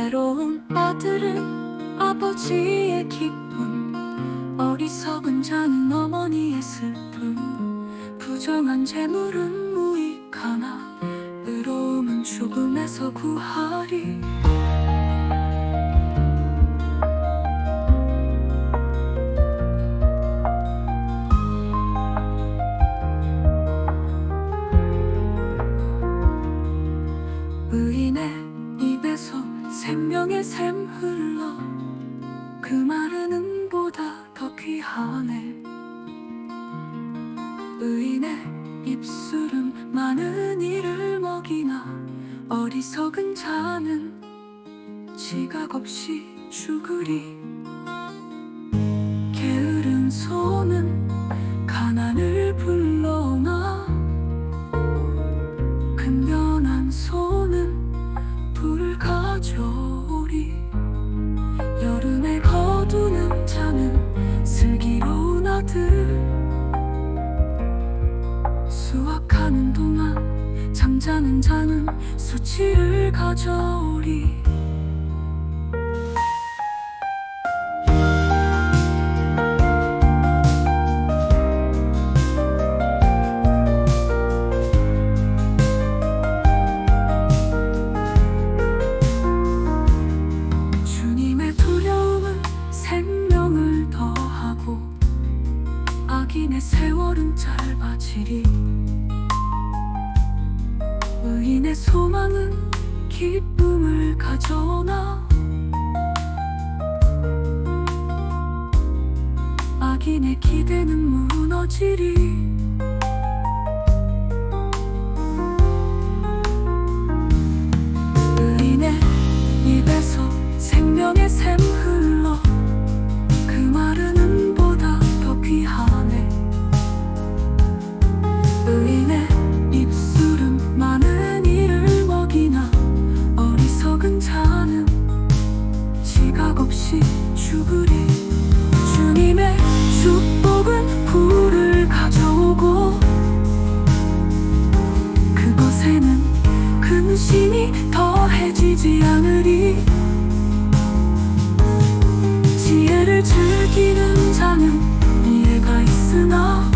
외로운 아들은 아버지의 기쁨. 어리석은 자는 어머니의 슬픔. 부정한 재물은 무익하나 의로움은 죽음에서 구하리 생명의 샘 흘러 그 말은 은보다 더 귀하네. 의인의 입술은 많은 이를 먹이나 어리석은 자는 지각 없이 죽으리. 게으른 손은 잠자는 자는 수치를 가져오리. 주님의 두려움은 생명을 더하고 악인의 세월은 짧아지리 의인의 소망은 기쁨을 가져오나? 악인의 기대는 무너지리 더해지지 않으리 지혜를 즐기는 자는 이해가 있으나